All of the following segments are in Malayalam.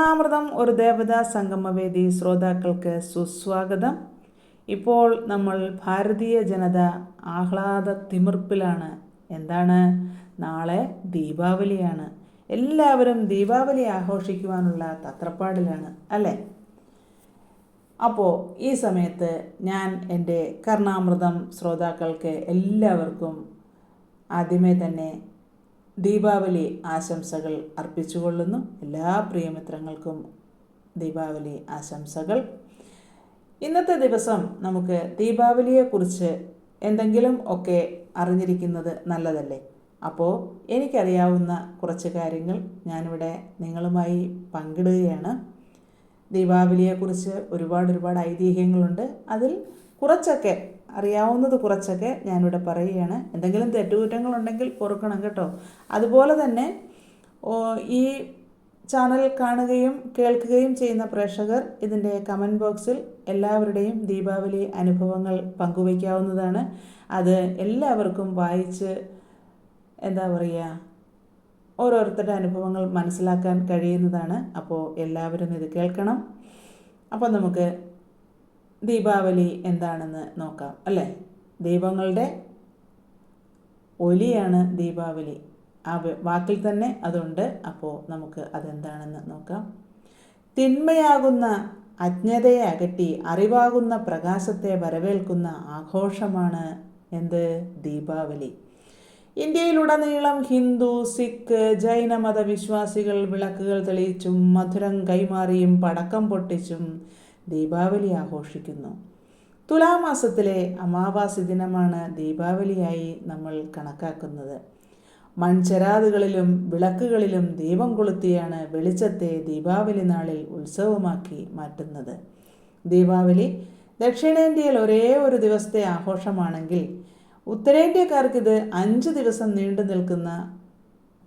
കർണാമൃതം ഒരു ദേവതാ സംഗമവേദി ശ്രോതാക്കൾക്ക് സുസ്വാഗതം. ഇപ്പോൾ നമ്മൾ ഭാരതീയ ജനത ആഹ്ലാദ തിമിർപ്പിലാണ്. എന്താണ്? നാളെ ദീപാവലിയാണ്. എല്ലാവരും ദീപാവലി ആഘോഷിക്കുവാനുള്ള തത്രപ്പാടിലാണ് അല്ലേ? അപ്പോൾ ഈ സമയത്ത് ഞാൻ എന്റെ കർണാമൃതം ശ്രോതാക്കൾക്ക് എല്ലാവർക്കും ആദ്യമേ തന്നെ ദീപാവലി ആശംസകൾ അർപ്പിച്ചുകൊള്ളുന്നു. എല്ലാ പ്രിയമിത്രങ്ങൾക്കും ദീപാവലി ആശംസകൾ. ഇന്നത്തെ ദിവസം നമുക്ക് ദീപാവലിയെക്കുറിച്ച് എന്തെങ്കിലും ഒക്കെ അറിഞ്ഞിരിക്കുന്നത് നല്ലതല്ലേ? അപ്പോൾ എനിക്കറിയാവുന്ന കുറച്ച് കാര്യങ്ങൾ ഞാനിവിടെ നിങ്ങളുമായി പങ്കിടുകയാണ്. ദീപാവലിയെക്കുറിച്ച് ഒരുപാട് ഒരുപാട് ഐതിഹ്യങ്ങളുണ്ട്. അതിൽ കുറച്ചൊക്കെ അറിയാവുന്നത് കുറച്ചൊക്കെ ഞാനിവിടെ പറയുകയാണ്. എന്തെങ്കിലും തെറ്റുകുറ്റങ്ങളുണ്ടെങ്കിൽ പൊറുക്കണം കേട്ടോ. അതുപോലെ തന്നെ ഈ ചാനൽ കാണുകയും കേൾക്കുകയും ചെയ്യുന്ന പ്രേക്ഷകർ ഇതിന്റെ കമന്റ് ബോക്സിൽ എല്ലാവരുടെയും ദീപാവലി അനുഭവങ്ങൾ പങ്കുവയ്ക്കാവുന്നതാണ്. അത് എല്ലാവർക്കും വായിച്ച് എന്താ പറയുക ഓരോരുത്തരുടെ അനുഭവങ്ങൾ മനസ്സിലാക്കാൻ കഴിയുന്നതാണ്. അപ്പോൾ എല്ലാവരും ഇത് കേൾക്കണം. അപ്പോൾ നമുക്ക് ദീപാവലി എന്താണെന്ന് നോക്കാം അല്ലേ? ദീപങ്ങളുടെ ഒലിയാണ് ദീപാവലി. ആ വാക്കിൽ തന്നെ അതുണ്ട്. അപ്പോൾ നമുക്ക് അതെന്താണെന്ന് നോക്കാം. തിന്മയാകുന്ന അജ്ഞതയെ അകറ്റി അറിവാകുന്ന പ്രകാശത്തെ വരവേൽക്കുന്ന ആഘോഷമാണ് എന്ത്? ദീപാവലി. ഇന്ത്യയിലുടനീളം ഹിന്ദു സിഖ് ജൈനമത വിശ്വാസികൾ വിളക്കുകൾ തെളിയിച്ചും മധുരം കൈമാറിയും പടക്കം പൊട്ടിച്ചും ദീപാവലി ആഘോഷിക്കുന്നു. തുലാമാസത്തിലെ അമാവാസി ദിനമാണ് ദീപാവലിയായി നമ്മൾ കണക്കാക്കുന്നത്. മൺചരാതുകളിലും വിളക്കുകളിലും ദീപം കൊളുത്തിയാണ് വെളിച്ചത്തെ ദീപാവലി നാളിൽ ഉത്സവമാക്കി മാറ്റുന്നത്. ദീപാവലി ദക്ഷിണേന്ത്യയിൽ ഒരേ ഒരു ദിവസത്തെ ആഘോഷമാണെങ്കിൽ ഉത്തരേന്ത്യക്കാർക്കിത് അഞ്ച് ദിവസം നീണ്ടു നിൽക്കുന്ന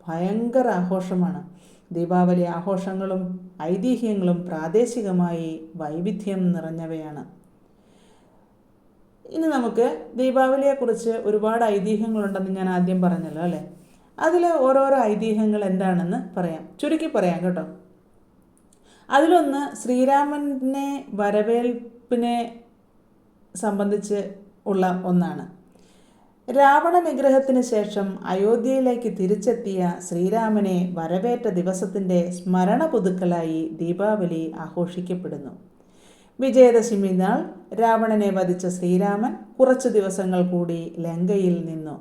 ഭയങ്കര ആഘോഷമാണ്. ദീപാവലി ആഘോഷങ്ങളും ഐതിഹ്യങ്ങളും പ്രാദേശികമായി വൈവിധ്യം നിറഞ്ഞവയാണ്. ഇനി നമുക്ക് ദീപാവലിയെക്കുറിച്ച് ഒരുപാട് ഐതിഹ്യങ്ങളുണ്ടെന്ന് ഞാൻ ആദ്യം പറഞ്ഞല്ലോ അല്ലേ? അതിൽ ഓരോരോ ഐതിഹ്യങ്ങൾ എന്താണെന്ന് പറയാം. ചുരുക്കി പറയാം കേട്ടോ. അതിലൊന്ന് ശ്രീരാമനെ വരവേൽപ്പിനെ സംബന്ധിച്ച് ഉള്ള ഒന്നാണ്. രാവണ നിഗ്രഹത്തിന് ശേഷം അയോധ്യയിലേക്ക് തിരിച്ചെത്തിയ ശ്രീരാമനെ വരവേറ്റ ദിവസത്തിന്റെ സ്മരണ പുതുക്കലായി ദീപാവലി ആഘോഷിക്കപ്പെടുന്നു. വിജയദശമി നാൾ രാവണനെ വധിച്ച ശ്രീരാമൻ കുറച്ചു ദിവസങ്ങൾ കൂടി ലങ്കയിൽ നിന്നു.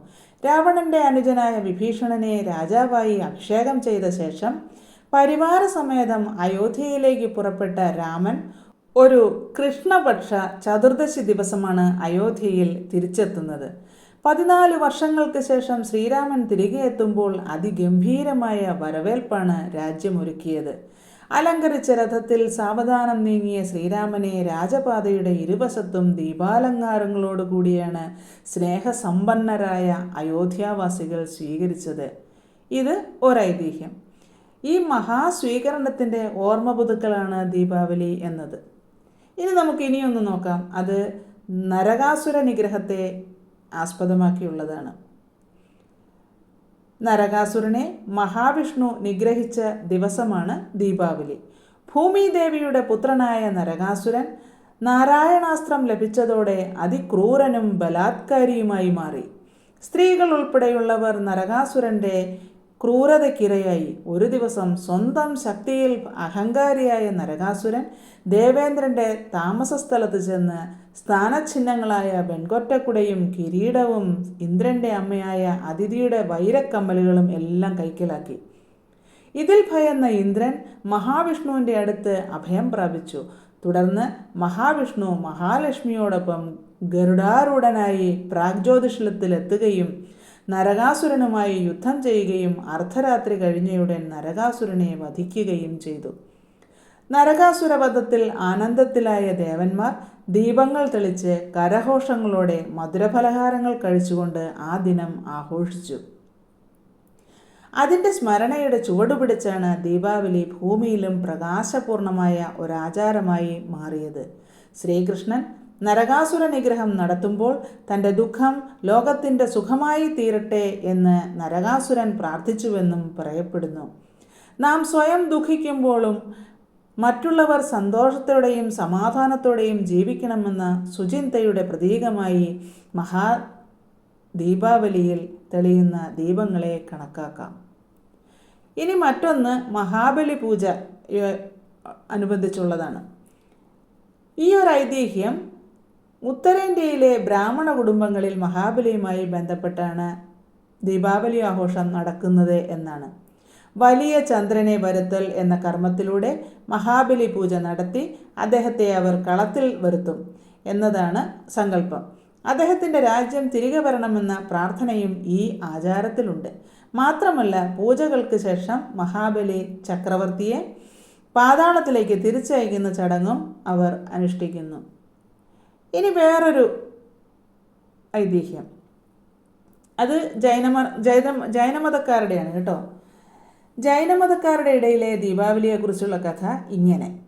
രാവണന്റെ അനുജനായ വിഭീഷണനെ രാജാവായി അഭിഷേകം ചെയ്ത ശേഷം പരിവാര സമേതം അയോധ്യയിലേക്ക് പുറപ്പെട്ട രാമൻ ഒരു കൃഷ്ണപക്ഷ ചതുർദശി ദിവസമാണ് അയോധ്യയിൽ തിരിച്ചെത്തുന്നത്. പതിനാല് വർഷങ്ങൾക്ക് ശേഷം ശ്രീരാമൻ തിരികെ എത്തുമ്പോൾ അതിഗംഭീരമായ വരവേൽപ്പാണ് രാജ്യമൊരുക്കിയത്. അലങ്കരിച്ച രഥത്തിൽ സാവധാനം നീങ്ങിയ ശ്രീരാമനെ രാജപാതയുടെ ഇരുവശത്തും ദീപാലങ്കാരങ്ങളോടുകൂടിയാണ് സ്നേഹസമ്പന്നരായ അയോധ്യാവാസികൾ സ്വീകരിച്ചത്. ഇത് ഒരൈതിഹ്യം. ഈ മഹാസ്വീകരണത്തിന്റെ ഓർമ്മ പുതുക്കളാണ് ദീപാവലി എന്നത്. ഇനി നമുക്ക് ഇനിയൊന്ന് നോക്കാം. അത് നരകാസുര നിഗ്രഹത്തെ ആസ്പദമാക്കിയുള്ളതാണ്. നരകാസുരനെ മഹാവിഷ്ണു നിഗ്രഹിച്ച ദിവസമാണ് ദീപാവലി. ഭൂമിദേവിയുടെ പുത്രനായ നരകാസുരൻ നാരായണാസ്ത്രം ലഭിച്ചതോടെ അതിക്രൂരനും ബലാത്കാരിയുമായി മാറി. സ്ത്രീകൾ ഉൾപ്പെടെയുള്ളവർ നരകാസുരന്റെ ക്രൂരതയ്ക്കിരയായി. ഒരു ദിവസം സ്വന്തം ശക്തിയിൽ അഹങ്കാരിയായ നരകാസുരൻ ദേവേന്ദ്രന്റെ താമസസ്ഥലത്ത് ചെന്ന് സ്ഥാനചിഹ്നങ്ങളായ വെൺകൊറ്റക്കുടയും കിരീടവും ഇന്ദ്രന്റെ അമ്മയായ അതിഥിയുടെ വൈരക്കമ്മലുകളും എല്ലാം കൈക്കലാക്കി. ഇതിൽ ഭയന്ന ഇന്ദ്രൻ മഹാവിഷ്ണുവിന്റെ അടുത്ത് അഭയം പ്രാപിച്ചു. തുടർന്ന് മഹാവിഷ്ണു മഹാലക്ഷ്മിയോടൊപ്പം ഗരുഡാരൂഢനായി പ്രാഗ്ജ്യോതിഷത്തിലെത്തുകയും നരകാസുരനുമായി യുദ്ധം ചെയ്യുകയും അർദ്ധരാത്രി കഴിഞ്ഞയുടൻ നരകാസുരനെ വധിക്കുകയും ചെയ്തു. നരകാസുരവധത്തിൽ ആനന്ദത്തിലായ ദേവന്മാർ ദീപങ്ങൾ തെളിച്ച് കരഘോഷങ്ങളോടെ മധുരഫലഹാരങ്ങൾ കഴിച്ചുകൊണ്ട് ആ ദിനം ആഘോഷിച്ചു. അതിന്റെ സ്മരണയുടെ ചുവടുപിടിച്ചാണ് ദീപാവലി ഭൂമിയിലും പ്രകാശപൂർണമായ ഒരാചാരമായി മാറിയത്. ശ്രീകൃഷ്ണൻ നരകാസുര നിഗ്രഹം നടത്തുമ്പോൾ തന്റെ ദുഃഖം ലോകത്തിന്റെ സുഖമായി തീരട്ടെ എന്ന് നരകാസുരൻ പ്രാർത്ഥിച്ചുവെന്നും പറയപ്പെടുന്നു. നാം സ്വയം ദുഃഖിക്കുമ്പോഴും മറ്റുള്ളവർ സന്തോഷത്തോടെയും സമാധാനത്തോടെയും ജീവിക്കണമെന്ന സുചിന്തയുടെ പ്രതീകമായി മഹാ ദീപാവലിയിൽ തെളിയുന്ന ദീപങ്ങളെ കണക്കാക്കാം. ഇനി മറ്റൊന്ന് മഹാബലി പൂജ അനുബന്ധിച്ചുള്ളതാണ്. ഈ ഒരു ഐതിഹ്യം ഉത്തരേന്ത്യയിലെ ബ്രാഹ്മണ കുടുംബങ്ങളിൽ മഹാബലിയുമായി ബന്ധപ്പെട്ടാണ് ദീപാവലി ആഘോഷം നടക്കുന്നത് എന്നാണ്. വലിയ ചന്ദ്രനെ വരുത്തൽ എന്ന കർമ്മത്തിലൂടെ മഹാബലി പൂജ നടത്തി അദ്ദേഹത്തെ അവർ കളത്തിൽ വരുത്തും എന്നതാണ് സങ്കല്പം. അദ്ദേഹത്തിന്റെ രാജ്യം തിരികെ വരണമെന്ന പ്രാർത്ഥനയും ഈ ആചാരത്തിലുണ്ട്. മാത്രമല്ല പൂജകൾക്ക് ശേഷം മഹാബലി ചക്രവർത്തിയെ പാതാളത്തിലേക്ക് തിരിച്ചയക്കുന്ന ചടങ്ങും അവർ അനുഷ്ഠിക്കുന്നു. ഇനി വേറൊരു ഐതിഹ്യം. അത് ജൈനമ ജൈന ജൈനമതക്കാരുടെയാണ് കേട്ടോ. ജൈനമതക്കാരുടെ ഇടയിലെ ദീപാവലിയെക്കുറിച്ചുള്ള കഥ ഇങ്ങനെ.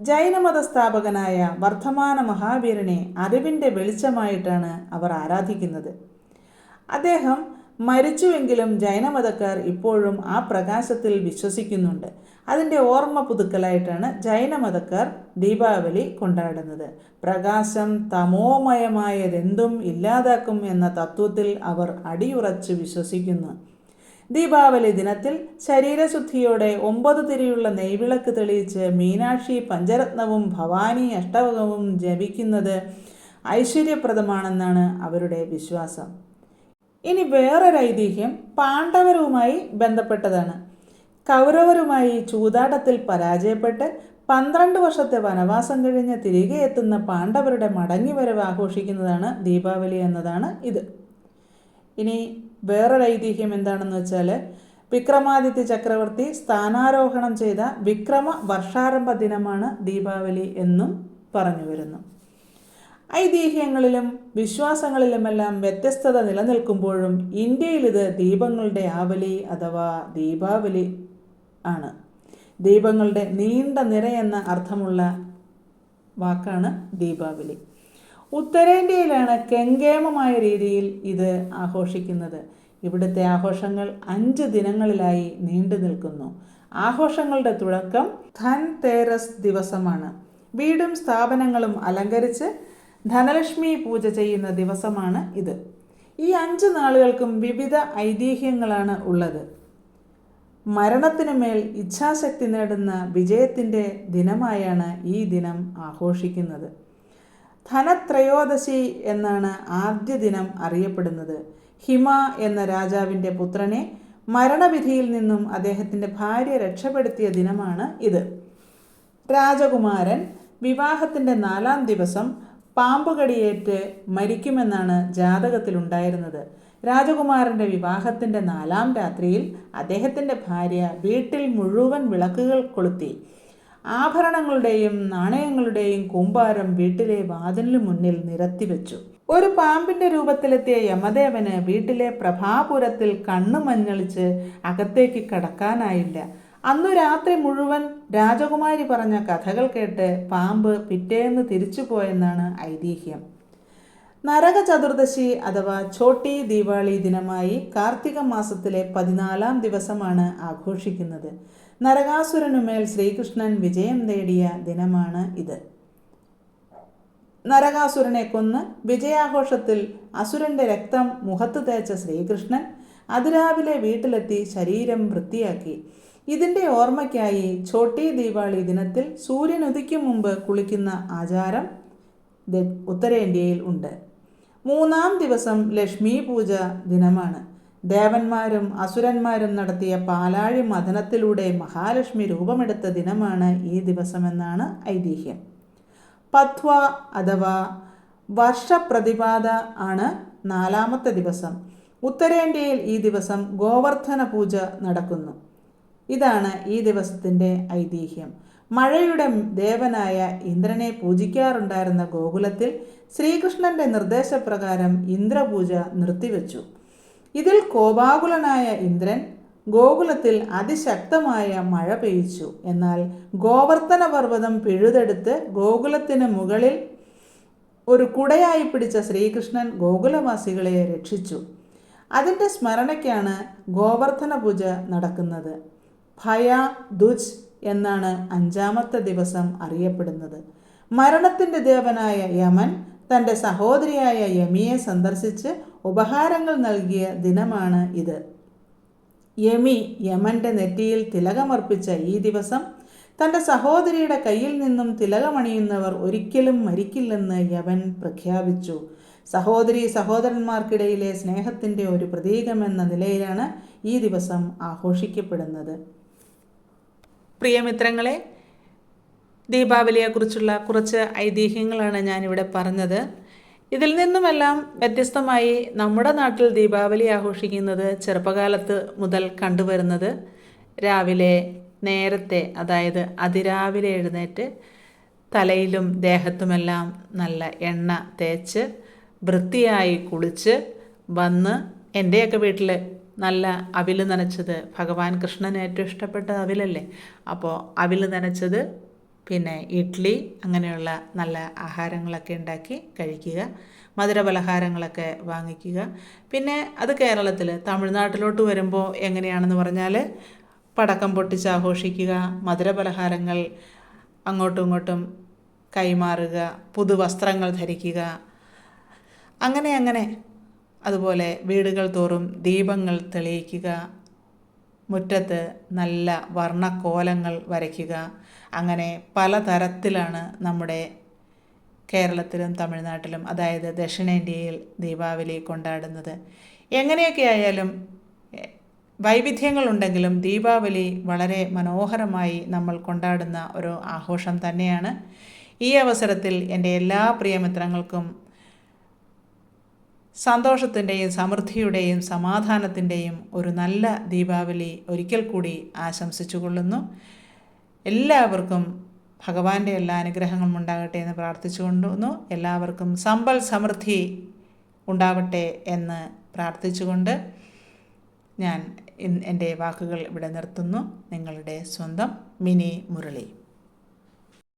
ജൈനമത സ്ഥാപകനായ വർദ്ധമാന മഹാവീരനെ അറിവിന്റെ വെളിച്ചമായിട്ടാണ് അവർ ആരാധിക്കുന്നത്. അദ്ദേഹം മരിച്ചുവെങ്കിലും ജൈനമതക്കാർ ഇപ്പോഴും ആ പ്രകാശത്തിൽ വിശ്വസിക്കുന്നുണ്ട്. അതിന്റെ ഓർമ്മ പുതുക്കലായിട്ടാണ് ജൈനമതക്കാർ ദീപാവലി കൊണ്ടാടുന്നത്. പ്രകാശം തമോമയമായതെന്തും ഇല്ലാതാക്കും എന്ന തത്വത്തിൽ അവർ അടിയുറച്ച് വിശ്വസിക്കുന്നു. ദീപാവലി ദിനത്തിൽ ശരീരശുദ്ധിയോടെ ഒമ്പത് തിരിയുള്ള നെയ്വിളക്ക് തെളിയിച്ച് മീനാക്ഷി പഞ്ചരത്നവും ഭവാനി അഷ്ടവകവും ജപിക്കുന്നത് ഐശ്വര്യപ്രദമാണെന്നാണ് അവരുടെ വിശ്വാസം. ഇനി വേറൊരു ഐതിഹ്യം പാണ്ഡവരുമായി ബന്ധപ്പെട്ടതാണ്. കൗരവരുമായി ചൂതാട്ടത്തിൽ പരാജയപ്പെട്ട് പന്ത്രണ്ട് വർഷത്തെ വനവാസം കഴിഞ്ഞ് തിരികെ എത്തുന്ന പാണ്ഡവരുടെ മടങ്ങിവരവ് ആഘോഷിക്കുന്നതാണ് ദീപാവലി എന്നതാണ് ഇത്. ഇനി വേറൊരു ഐതിഹ്യം എന്താണെന്ന് വെച്ചാൽ വിക്രമാദിത്യ ചക്രവർത്തി സ്ഥാനാരോഹണം ചെയ്ത വിക്രമ വർഷാരംഭ ദിനമാണ് ദീപാവലി എന്നും പറഞ്ഞു വരുന്നു. ഐതിഹ്യങ്ങളിലും വിശ്വാസങ്ങളിലുമെല്ലാം വ്യത്യസ്തത നിലനിൽക്കുമ്പോഴും ഇന്ത്യയിൽ ഇത് ദീപങ്ങളുടെ ആവലി അഥവാ ദീപാവലി ആണ്. ദീപങ്ങളുടെ നീണ്ട നിരയെന്ന അർത്ഥമുള്ള വാക്കാണ് ദീപാവലി. ഉത്തരേന്ത്യയിലാണ് കെങ്കേമമായ രീതിയിൽ ഇത് ആഘോഷിക്കുന്നത്. ഇവിടുത്തെ ആഘോഷങ്ങൾ അഞ്ച് ദിനങ്ങളിലായി നീണ്ടു നിൽക്കുന്നു. ആഘോഷങ്ങളുടെ തുടക്കം ധൻ തേരസ് ദിവസമാണ്. വീടും സ്ഥാപനങ്ങളും അലങ്കരിച്ച് ധനലക്ഷ്മി പൂജ ചെയ്യുന്ന ദിവസമാണ് ഇത്. ഈ അഞ്ച് നാളുകൾക്കും വിവിധ ഐതിഹ്യങ്ങളാണ് ഉള്ളത്. മരണത്തിനു മേൽ ഇച്ഛാശക്തി നേടുന്ന വിജയത്തിന്റെ ദിനമായാണ് ഈ ദിനം ആഘോഷിക്കുന്നത്. ധനത്രയോദശി എന്നാണ് ആദ്യ ദിനം അറിയപ്പെടുന്നത്. ഹിമ എന്ന രാജാവിന്റെ പുത്രനെ മരണവിധിയിൽ നിന്നും അദ്ദേഹത്തിന്റെ ഭാര്യ രക്ഷപ്പെടുത്തിയ ദിനമാണ് ഇത്. രാജകുമാരൻ വിവാഹത്തിന്റെ നാലാം ദിവസം പാമ്പുകടിയേറ്റ് മരിക്കുമെന്നാണ് ജാതകത്തിലുണ്ടായിരുന്നത്. രാജകുമാരന്റെ വിവാഹത്തിന്റെ നാലാം രാത്രിയിൽ അദ്ദേഹത്തിന്റെ ഭാര്യ വീട്ടിൽ മുഴുവൻ വിളക്കുകൾ കൊളുത്തി. ആഭരണങ്ങളുടെയും നാണയങ്ങളുടെയും കൂമ്പാരം വീട്ടിലെ വാതിലിനു മുന്നിൽ നിരത്തിവെച്ചു ഒരു പാമ്പിന്റെ രൂപത്തിലെത്തിയ യമദേവന് വീട്ടിലെ പ്രഭാപുരത്തിൽ കണ്ണു മഞ്ഞളിച്ച് അകത്തേക്ക് കടക്കാനായില്ല. അന്നു രാത്രി മുഴുവൻ രാജകുമാരി പറഞ്ഞ കഥകൾ കേട്ട് പാമ്പ് പിറ്റേന്ന് തിരിച്ചുപോയെന്നാണ് ഐതിഹ്യം. നരക ചതുർദശി അഥവാ ഛോട്ടി ദീപാവലി ദിനമായി കാർത്തിക മാസത്തിലെ പതിനാലാം ദിവസമാണ് ആഘോഷിക്കുന്നത്. നരകാസുരനുമേൽ ശ്രീകൃഷ്ണൻ വിജയം നേടിയ ദിനമാണ് ഇത്. നരകാസുരനെ കൊന്ന് വിജയാഘോഷത്തിൽ അസുരന്റെ രക്തം മുഖത്ത് തേച്ച ശ്രീകൃഷ്ണൻ അതിരാവിലെ വീട്ടിലെത്തി ശരീരം വൃത്തിയാക്കി. ഇതിന്റെ ഓർമ്മയ്ക്കായി ഛോട്ടി ദീപാവളി ദിനത്തിൽ സൂര്യൻ ഉദിക്കും മുമ്പ് കുളിക്കുന്ന ആചാരം ഉത്തരേന്ത്യയിൽ ഉണ്ട്. മൂന്നാം ദിവസം ലക്ഷ്മി പൂജ ദിനമാണ്. ദേവന്മാരും അസുരന്മാരും നടത്തിയ പാലാഴി മഥനത്തിലൂടെ മഹാലക്ഷ്മി രൂപമെടുത്ത ദിനമാണ് ഈ ദിവസമെന്നാണ് ഐതിഹ്യം. പത്വ അഥവാ വർഷപ്രതിപാത ആണ് നാലാമത്തെ ദിവസം. ഉത്തരേന്ത്യയിൽ ഈ ദിവസം ഗോവർദ്ധന പൂജ നടക്കുന്നു. ഇതാണ് ഈ ദിവസത്തിന്റെ ഐതിഹ്യം. മഴയുടെ ദേവനായ ഇന്ദ്രനെ പൂജിക്കാറുണ്ടായിരുന്ന ഗോകുലത്തിൽ ശ്രീകൃഷ്ണന്റെ നിർദ്ദേശപ്രകാരം ഇന്ദ്രപൂജ നിർത്തിവെച്ചു. ഇതിൽ കോപാകുലനായ ഇന്ദ്രൻ ഗോകുലത്തിൽ അതിശക്തമായ മഴ പെയ്ച്ചു എന്നാൽ ഗോവർത്തന പർവതം പിഴുതെടുത്ത് ഗോകുലത്തിന് മുകളിൽ ഒരു കുടയായി പിടിച്ച ശ്രീകൃഷ്ണൻ ഗോകുലവാസികളെ രക്ഷിച്ചു. അതിന്റെ സ്മരണയ്ക്കാണ് ഗോവർദ്ധന പൂജ നടക്കുന്നത്. ഭയ ദുജ് എന്നാണ് അഞ്ചാമത്തെ ദിവസം അറിയപ്പെടുന്നത്. മരണത്തിന്റെ ദേവനായ യമൻ തന്റെ സഹോദരിയായ യമിയെ സന്ദർശിച്ച് ഉപഹാരങ്ങൾ നൽകിയ ദിനമാണ് ഇത്. യമി യമന്റെ നെറ്റിയിൽ തിലകമർപ്പിച്ച ഈ ദിവസം തന്റെ സഹോദരിയുടെ കയ്യിൽ നിന്നും തിലകമണിയുന്നവർ ഒരിക്കലും മരിക്കില്ലെന്ന് യവൻ പ്രഖ്യാപിച്ചു. സഹോദരി സഹോദരന്മാർക്കിടയിലെ സ്നേഹത്തിന്റെ ഒരു പ്രതീകമെന്ന നിലയിലാണ് ഈ ദിവസം ആഘോഷിക്കപ്പെടുന്നത്. പ്രിയമിത്രങ്ങളെ ദീപാവലിയെക്കുറിച്ചുള്ള കുറച്ച് ഐതിഹ്യങ്ങളാണ് ഞാനിവിടെ പറഞ്ഞത്. ഇതിൽ നിന്നുമെല്ലാം വ്യത്യസ്തമായി നമ്മുടെ നാട്ടിൽ ദീപാവലി ആഘോഷിക്കുന്നത് ചെറുപ്പകാലത്ത് മുതൽ കണ്ടുവരുന്നത് രാവിലെ നേരത്തെ അതായത് അതിരാവിലെ എഴുന്നേറ്റ് തലയിലും ദേഹത്തുമെല്ലാം നല്ല എണ്ണ തേച്ച് വൃത്തിയായി കുളിച്ച് വന്ന് എന്റെയൊക്കെ വീട്ടിൽ നല്ല അവിൽ നനച്ചത്. ഭഗവാൻ കൃഷ്ണന് ഏറ്റവും ഇഷ്ടപ്പെട്ട അവിലല്ലേ? അപ്പോൾ അവിൽ നനച്ചത് പിന്നെ ഇഡ്ഡലി അങ്ങനെയുള്ള നല്ല ആഹാരങ്ങളൊക്കെ ഉണ്ടാക്കി കഴിക്കുക. മധുരപലഹാരങ്ങളൊക്കെ വാങ്ങിക്കുക. പിന്നെ അത് കേരളത്തിൽ തമിഴ്നാട്ടിലോട്ട് വരുമ്പോൾ എങ്ങനെയാണെന്ന് പറഞ്ഞാൽ പടക്കം പൊട്ടിച്ച് ആഘോഷിക്കുക മധുരപലഹാരങ്ങൾ അങ്ങോട്ടും ഇങ്ങോട്ടും കൈമാറുക പുതുവസ്ത്രങ്ങൾ ധരിക്കുക. അങ്ങനെ അങ്ങനെ അതുപോലെ വീടുകൾ തോറും ദീപങ്ങൾ തെളിയിക്കുക മുറ്റത്ത് നല്ല വർണക്കോലങ്ങൾ വരയ്ക്കുക. അങ്ങനെ പലതരത്തിലാണ് നമ്മുടെ കേരളത്തിലും തമിഴ്നാട്ടിലും അതായത് ദക്ഷിണേന്ത്യയിൽ ദീപാവലി കൊണ്ടാടുന്നത്. എങ്ങനെയൊക്കെ ആയാലും വൈവിധ്യങ്ങളുണ്ടെങ്കിലും ദീപാവലി വളരെ മനോഹരമായി നമ്മൾ കൊണ്ടാടുന്ന ഒരു ആഘോഷം തന്നെയാണ്. ഈ അവസരത്തിൽ എന്റെ എല്ലാ പ്രിയമിത്രങ്ങൾക്കും സന്തോഷത്തിന്റെയും സമൃദ്ധിയുടെയും സമാധാനത്തിന്റെയും ഒരു നല്ല ദീപാവലി ഒരിക്കൽ കൂടി ആശംസിച്ചു കൊള്ളുന്നു എല്ലാവർക്കും ഭഗവാന്റെ എല്ലാ അനുഗ്രഹങ്ങളും ഉണ്ടാകട്ടെ എന്ന് പ്രാർത്ഥിച്ചുകൊണ്ടുന്നു. എല്ലാവർക്കും സമ്പൽ സമൃദ്ധി ഉണ്ടാവട്ടെ എന്ന് പ്രാർത്ഥിച്ചുകൊണ്ട് ഞാൻ എന്റെ വാക്കുകൾ ഇവിടെ നിർത്തുന്നു. നിങ്ങളുടെ സ്വന്തം മിനി മുരളി.